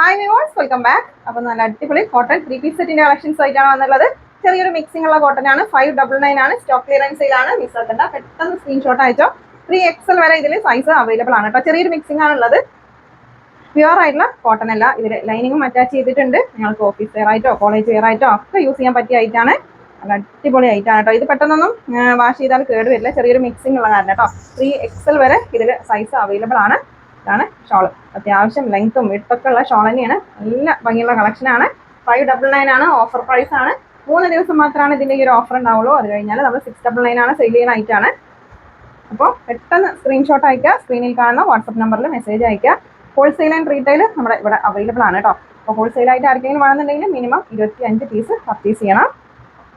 Hi viewers welcome back അപ്പോൾ നല്ല അടിപൊളി കോട്ടൺ ത്രീ പീസ് സെറ്റിന്റെ കളക്ഷൻസ് ആയിട്ടാണ് വന്നുള്ളത് ചെറിയൊരു മിക്സിംഗ് ഉള്ള കോട്ടൺ ആണ്. ഫൈവ് ഡബിൾ നയൻ ആണ്. സ്റ്റോക്ക് ക്ലിയറൻസിലാണ് മിസ്സാക്കണ്ട പെട്ടെന്ന് സ്ക്രീൻഷോട്ട് അയച്ചോ. ത്രീ എക്സൽ വരെ ഇതിൽ സൈസ് അവൈലബിൾ ആണ് കേട്ടോ ചെറിയൊരു മിക്സിംഗ് ആണ് ഉള്ളത്. പ്യുവർ ആയിട്ടുള്ള കോട്ടൺ അല്ല. ഇതിൽ ലൈനിങ്ങും അറ്റാച്ച് ചെയ്തിട്ടുണ്ട്. നിങ്ങൾക്ക് ഓഫീസ് വെയർ ആയിട്ടോ കോളേജ് വെയർ ആയിട്ടോ ഒക്കെ യൂസ് ചെയ്യാൻ പറ്റിയ ഐറ്റാണ് നല്ല അടിപൊളി ഐറ്റാണ് കേട്ടോ ഇത് പെട്ടെന്നൊന്നും വാഷ് ചെയ്താൽ കേട് വരില്ല. ചെറിയൊരു മിക്സിംഗ് ഉള്ള കാരണം കേട്ടോ ത്രീ എക്സൽ വരെ ഇതിൽ സൈസ് അവൈലബിൾ ആണ്. ഇതാണ് ഷോൾ. അത്യാവശ്യം ലെങ്ത്തും വിട്ടൊക്കെ ഉള്ള ഷോൾ തന്നെയാണ്. നല്ല ഭംഗിയുള്ള കളക്ഷൻ ആണ്. ഫൈവ് ഡബിൾ നയൻ ആണ് ഓഫർ പ്രൈസ് ആണ്. മൂന്ന് ദിവസം മാത്രമാണ് ഇതിന്റെ ഈ ഒരു ഓഫർ ഉണ്ടാവുള്ളൂ. അത് കഴിഞ്ഞാൽ നമ്മൾ സിക്സ് ഡബിൾ നയൻ ആണ് സെയിൽ ചെയ്യുന്ന ഐറ്റാണ് അപ്പോൾ പെട്ടെന്ന് സ്ക്രീൻഷോട്ട് അയക്കുക സ്ക്രീനിൽ കാണുന്ന വാട്സപ്പ് നമ്പറിൽ മെസ്സേജ് അയക്കുക ഹോൾസെയിൽ ആൻഡ് റീറ്റെയിൽ നമ്മുടെ ഇവിടെ അവൈലബിൾ ആണ് കേട്ടോ അപ്പോൾ ഹോൾസെയിൽ ആയിട്ട് ആർക്കെങ്കിലും വേണമെന്നുണ്ടെങ്കിൽ മിനിമം ഇരുപത്തി അഞ്ച് പീസ് പർച്ചേസ് ചെയ്യണം.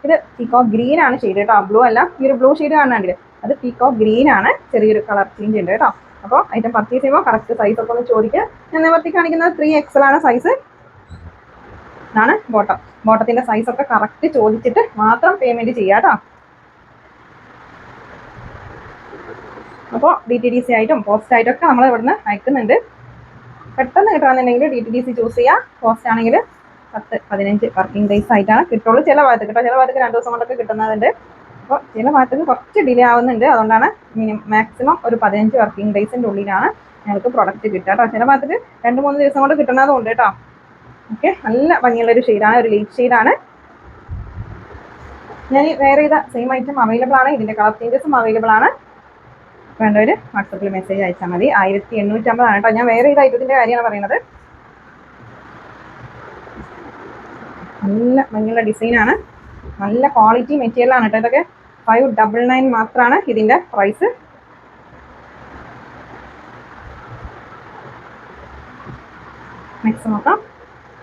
ഇത് പീക്കോ ഗ്രീൻ ആണ് ഷെയ്ഡ് കേട്ടോ ബ്ലൂ അല്ല. ഈ ഒരു ബ്ലൂ ഷെയ്ഡ് കാണുന്നുണ്ട് അത് പീക്കോ ഗ്രീൻ ആണ്. ചെറിയൊരു കളർ ചേഞ്ച് ഉണ്ട് കേട്ടോ അപ്പോൾ ഐറ്റം പർച്ചേസ് ചെയ്യുമ്പോൾ കറക്റ്റ് സൈസ് ഒക്കെ ഒന്ന് ചോദിക്കുക ഞാൻ നിവർത്തി കാണിക്കുന്നത് ത്രീ എക്സൽ ആണ് സൈസ് ഇതാണ് ബോട്ടം ബോട്ടത്തിന്റെ സൈസ് ഒക്കെ കറക്റ്റ് ചോദിച്ചിട്ട് മാത്രം പേയ്മെന്റ് ചെയ്യുക കേട്ടോ അപ്പോൾ ഡി ടി ഡി സി ആയിട്ടും പോസ്റ്റ് ആയിട്ടും ഒക്കെ നമ്മൾ ഇവിടുന്ന് അയക്കുന്നുണ്ട്. പെട്ടെന്ന് കിട്ടുകയാണെന്നുണ്ടെങ്കിൽ D T D C choose ചെയ്യുക പോസ്റ്റ് ആണെങ്കിൽ പത്ത് പതിനഞ്ച് വർക്കിംഗ് ഡേയ്സ് ആയിട്ടാണ് കിട്ടുള്ളൂ. ചില ഭാഗത്ത് കേട്ടോ? ചില ഭാഗത്ത് രണ്ട് ദിവസം കൊണ്ടൊക്കെ കിട്ടുന്നതുണ്ട്. അപ്പോൾ ചില ഭാഗത്ത് കുറച്ച് ഡിലേ ആവുന്നുണ്ട്. അതുകൊണ്ടാണ് മിനിമം മാക്സിമം ഒരു പതിനഞ്ച് വർക്കിംഗ് ഡേയ്സിന്റെ ഉള്ളിലാണ് ഞങ്ങൾക്ക് പ്രൊഡക്റ്റ് കിട്ടുക കേട്ടോ. ചില ഭാഗത്ത് രണ്ട് മൂന്ന് ദിവസം കൊണ്ട് കിട്ടണതുകൊണ്ട് കേട്ടോ. ഓക്കെ നല്ല ഭംഗിയുള്ളൊരു ഷെയ്ഡാണ് ഒരു ലൈറ്റ് ഷെയ്ഡാണ് ഞാൻ വേറെ ഇതാ സെയിം ഐറ്റം അവൈലബിൾ ആണ്. ഇതിന്റെ കളർ ചേഞ്ചസും അവൈലബിൾ ആണ്. വേണ്ടവർ വാട്സപ്പിൽ മെസ്സേജ് അയച്ചാൽ മതി. ആയിരത്തി എണ്ണൂറ്റമ്പതാണ് കേട്ടോ. ഞാൻ വേറെ ചെയ്ത ഐറ്റത്തിന്റെ കാര്യമാണ് പറയുന്നത്. നല്ല ഭംഗിയുള്ള ഡിസൈനാണ് നല്ല ക്വാളിറ്റി മെറ്റീരിയൽ ആണ് കേട്ടോ ഇതൊക്കെ. ഫൈവ് ഡബിൾ നയൻ മാത്രമാണ് ഇതിന്റെ പ്രൈസ് നെക്സ്റ്റ് നോക്കാം.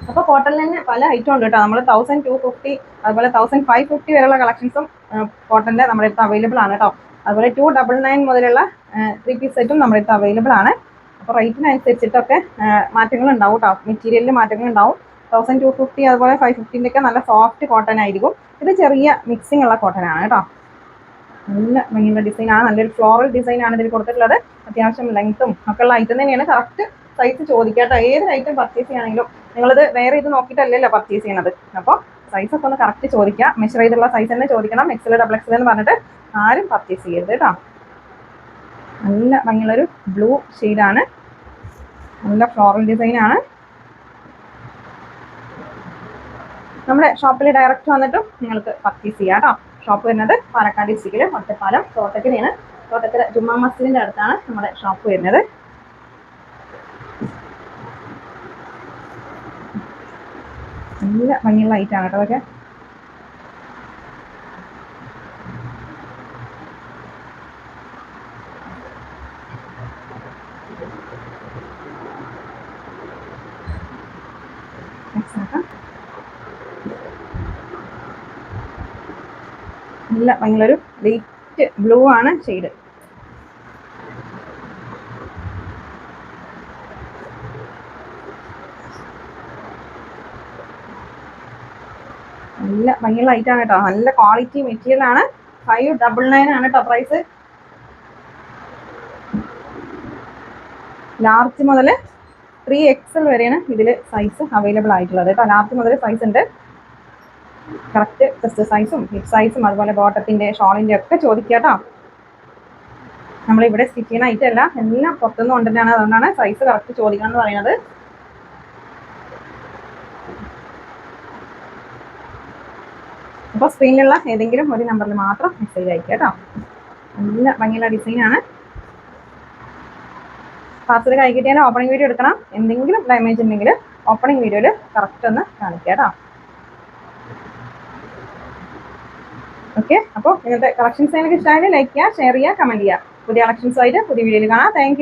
അപ്പോൾ കോട്ടണിൽ തന്നെ പല ഐറ്റം ഉണ്ട് കേട്ടോ. നമ്മൾ തൗസൻഡ് ടു ഫിഫ്റ്റി അതുപോലെ തൗസൻഡ് ഫൈവ് ഫിഫ്റ്റി വരെയുള്ള കളക്ഷൻസും കോട്ടന്റെ നമ്മുടെ അടുത്ത് അവൈലബിൾ ആണ് കേട്ടോ. അതുപോലെ ടു ഡബിൾ നയൻ മുതലുള്ള ത്രീ പീസ് സെറ്റും നമ്മുടെ അടുത്ത് അവൈലബിൾ ആണ്. അപ്പോൾ റേറ്റിനനുസരിച്ചിട്ടൊക്കെ മാറ്റങ്ങൾ ഉണ്ടാവും കേട്ടോ. മെറ്റീരിയലിൽ മാറ്റങ്ങൾ ഉണ്ടാവും തൗസൻഡ് ടു ഫിഫ്റ്റി അതുപോലെ ഫൈവ് ഫിഫ്റ്റീന്റെ ഒക്കെ നല്ല സോഫ്റ്റ് കോട്ടൺ ആയിരിക്കും. ഇത് ചെറിയ മിക്സിംഗ് ഉള്ള കോട്ടൺ ആണ് കേട്ടോ. നല്ല ഭംഗിയുള്ള ഡിസൈൻ ആണ്. നല്ലൊരു ഫ്ലോറൽ ഡിസൈൻ ആണ് ഇതിൽ കൊടുത്തിട്ടുള്ളത്. അത്യാവശ്യം ലെങ്ത്തും ഒക്കെ ഉള്ള ഐറ്റം തന്നെയാണ്. കറക്റ്റ് സൈസ് ചോദിക്കാട്ടോ. ഏത് ഐറ്റം പർച്ചേസ് ചെയ്യണമെങ്കിലും നിങ്ങളത് വേറെ ഇത് നോക്കിയിട്ടല്ലല്ലോ പർച്ചേസ് ചെയ്യണത്. അപ്പോൾ സൈസ് ഒക്കെ ഒന്ന് കറക്റ്റ് ചോദിക്കുക. മെഷർ ചെയ്തുള്ള സൈസ് തന്നെ ചോദിക്കണം. എക്സൽ ഡബിൾ എക്സൽ എന്ന് പറഞ്ഞിട്ട് ആരും പർച്ചേസ് ചെയ്യരുത് കേട്ടോ. നല്ല ഭംഗിയുള്ളൊരു ബ്ലൂ ഷെയ്ഡാണ് നല്ല ഫ്ലോറൽ ഡിസൈൻ ആണ് നമ്മുടെ ഷോപ്പിൽ ഡയറക്റ്റ് വന്നിട്ടും നിങ്ങൾക്ക് പർച്ചേസ് ചെയ്യാം കേട്ടോ. ഷോപ്പ് വരുന്നത് പാലക്കാട് ഡിസ്ട്രിക്റ്റിൽ ഒറ്റപ്പാലം തോട്ടത്തിലാണ് തോട്ടത്തിലെ ജുമാ മസ്ജിദിന്റെ അടുത്താണ് നമ്മുടെ ഷോപ്പ് വരുന്നത്. നല്ല ഭംഗിയുള്ള ഐറ്റാണ് കേട്ടോ അതൊക്കെ. നല്ല ഭയങ്കര ഒരു ലൈറ്റ് ബ്ലൂ ആണ് ഷെയ്ഡ് നല്ല ഭംഗിയുള്ള ആണ് കേട്ടോ. നല്ല ക്വാളിറ്റി മെറ്റീരിയൽ ആണ്. ഫൈവ് ഡബിൾ നയൻ ആണ് കേട്ടോ പ്രൈസ് ലാർജ് മുതൽ ത്രീ എക്സൽ വരെയാണ് ഇതിൽ സൈസ് അവൈലബിൾ ആയിട്ടുള്ളത് കേട്ടോ ലാർജ് മുതൽ സൈസ് ഉണ്ട്. കറക്റ്റ് ചെസ്റ്റ് സൈസും ഹിപ്പ് സൈസും അതുപോലെ ബോട്ടത്തിന്റെ ഷോളിന്റെ ഒക്കെ ചോദിക്കുക കേട്ടോ നമ്മളിവിടെ സ്റ്റിച്ച് ചെയ്യുന്ന ഐറ്റം അല്ല എല്ലാം പുറത്തുനിന്ന് കൊണ്ടുതന്നെയാണ് അതുകൊണ്ടാണ് സൈസ് കറക്റ്റ് ചോദിക്കണം എന്ന് പറയുന്നത് അപ്പോൾ സ്ക്രീനിലുള്ള ഏതെങ്കിലും ഒരു നമ്പറിൽ മാത്രം മെസ്സേജ് അയക്കുക കേട്ടോ. നല്ല ഭംഗിയുള്ള ഡിസൈനാണ് പാർസൽ കഴിക്കിട്ടാൽ ഓപ്പണിംഗ് വീഡിയോ എടുക്കണം. എന്തെങ്കിലും ഡാമേജ് ഉണ്ടെങ്കിൽ ഓപ്പണിംഗ് വീഡിയോയിൽ കറക്റ്റ് ഒന്ന് കാണിക്കുക കേട്ടോ. ഓക്കെ അപ്പോൾ ഇങ്ങനത്തെ കളക്ഷൻസ് നിങ്ങൾക്ക് ഇഷ്ടമായാലും ലൈക്ക് ചെയ്യുക ഷെയർ ചെയ്യുക കമന്റ് ചെയ്യുക. പുതിയ കളക്ഷൻസുമായിട്ട് പുതിയ വീഡിയോയിൽ കാണാം. താങ്ക്